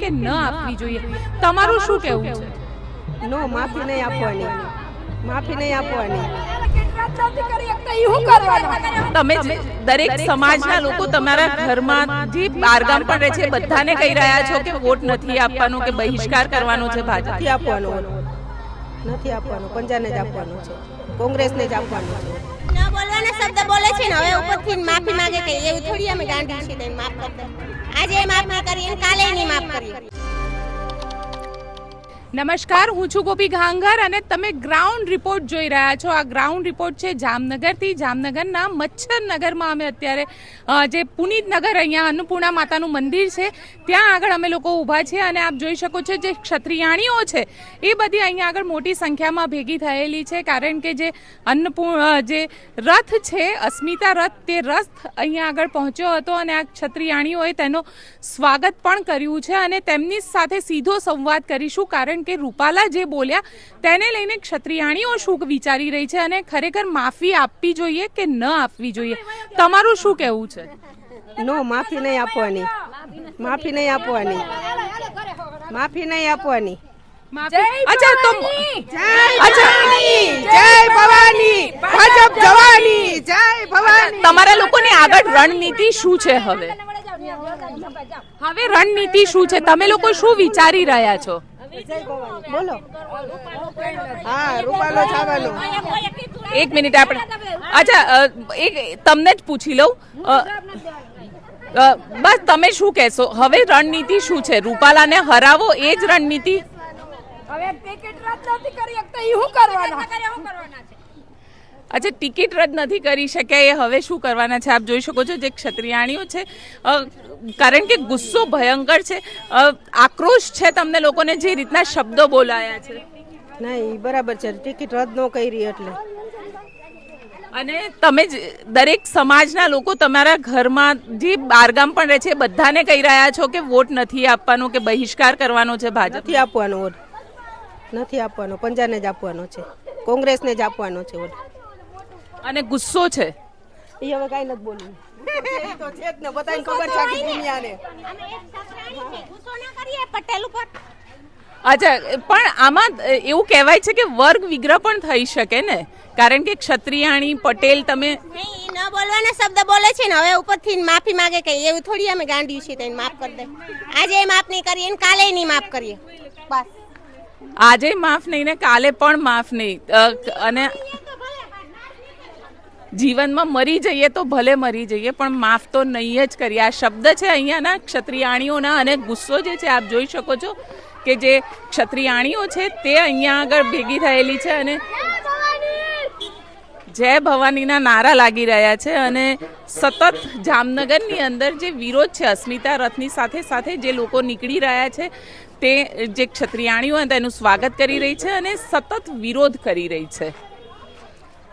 કે ન આપવી જોઈએ? તમારું શું કહેવું છે? નો માફી નહીં આપવાની. માફી નહીં આપવાની. તમે દરેક સમાજના લોકો તમારા ઘરમાં જે બારગામ પણ રહે છે બધાને કહી રહ્યા છો કે વોટ નથી આપવાનો કે બહિષ્કાર કરવાનો છે ભાજપ. આપવાનો. નથી આપવાનો. પંજાને જ આપવાનો છે. કોંગ્રેસને જ આપવાનો છે. શબ્દ બોલે છે ને, હવે ઉપરથી માફી માંગે કે એવું થોડી અમે ગાંડી છીએ માફ કરતા આજે માફ ના કરીએ કાલે નહીં માફ કરીએ નમસ્કાર, હું છું ગોપી ઘાંઘર અને તમે ગ્રાઉન્ડ રિપોર્ટ જોઈ રહ્યા છો. આ ગ્રાઉન્ડ રિપોર્ટ છે જામનગરથી. જામનગરના મચ્છરનગરમાં અમે અત્યારે જે પુનિત નગર અહીંયા અન્નપૂર્ણા માતાનું મંદિર છે, ત્યાં આગળ અમે લોકો ઊભા છીએ અને આપ જોઈ શકો છો જે ક્ષત્રિયાણીઓ છે, એ બધી અહીંયા આગળ મોટી સંખ્યામાં ભેગી થયેલી છે, કારણ કે જે અન્નપૂર્ણ જે રથ છે, અસ્મિતા રથ, તે રથ અહીંયા આગળ પહોંચ્યો હતો અને આ ક્ષત્રિયાણીઓએ તેનો સ્વાગત પણ કર્યું છે અને તેમની સાથે સીધો સંવાદ કરીશું, કારણ કે રૂપાલા જે બોલ્યા તેને લઈને ક્ષત્રિયાણીઓ શું વિચારી રહી છે અને ખરેખર માફી આપવી જોઈએ કે ન આપવી જોઈએ? તમારું શું કહેવું છે? નો માફી નહીં આપવાની. માફી નહીં આપવાની. માફી નહીં આપવાની. અચ્છા તો જય ભવાની! ભાજપ જવાની! જય ભવાની! તમારા લોકોની આગળ રણનીતિ શું છે હવે? હવે રણનીતિ શું છે? તમે લોકો શું વિચારી રહ્યા છો? બોલો. હા રૂપાલો છાવાનો એક મિનિટ આપણે અચ્છા એક તમને જ પૂછી લઉં. બસ તમે શું કહેશો? હવે રણનીતિ શું છે? રૂપાલાને હરાવો એ જ રણનીતિ? અચ્છા ટિકિટ રદ નથી કરી શક્યા એ હવે શું કરવાના છે? આપ જોઈ શકો છો જે ક્ષત્રિયાણીઓ છે કારણ કે ગુસ્સો ભયંકર છે આક્રોશ છે તમને લોકોને જે રીતના શબ્દો બોલાયા છે. નહીં બરાબર છે ટિકિટ રદ ન કરી એટલે. અને તમે દરેક સમાજના લોકો તમારા ઘરમાં જે બારગામ પણ રહે છે બધાને કહી રહ્યા છો કે વોટ નથી આપવાનો કે બહિષ્કાર કરવાનો છે ભાજપ નથી આપવાનો વોટ. નથી આપવાનો પંજાને જ આપવાનો છે. કોંગ્રેસને જ આપવાનો છે વોટ. અને ગુસ્સો છે. એ હવે કઈ નથી બોલવું. તો છે જ ને બધાને ખબર છે આખી દુનિયાને. ગુસ્સો ના કરીએ પટેલ ઉપર. અચ્છા પણ આમાં એવું કહેવાય છે કે વર્ગ વિગ્રહ પણ થઈ શકે ને? કારણ કે ક્ષત્રિયાણી પટેલ તમે નહીં ન બોલવાના શબ્દ બોલે છે ને હવે ઉપરથી માફી માંગે કે એવું થોડી અમે ગાંડી છીએ તો માફ કરી દે. આજે માફ નહીં કરીએ ને કાલે નહીં માફ કરીએ. બસ. આજે માફ નહીં ને કાલે પણ માફ નહીં. અને જીવનમાં મરી જઈએ તો ભલે મરી જઈએ, પણ માફ તો નહીં જ કરીએ. આ શબ્દ છે અહીંયાના ક્ષત્રિયાણીઓના અને ગુસ્સો જે છે, આપ જોઈ શકો છો કે જે ક્ષત્રિયાણીઓ છે, તે અહીંયા આગળ ભેગી થયેલી છે અને જય ભવાનીના નારા લાગી રહ્યા છે અને સતત જામનગરની અંદર જે વિરોધ છે, અસ્મિતા રથની સાથે સાથે જે લોકો નીકળી રહ્યા છે, તે જે ક્ષત્રિયાણીઓ તેનું સ્વાગત કરી રહી છે અને સતત વિરોધ કરી રહી છે.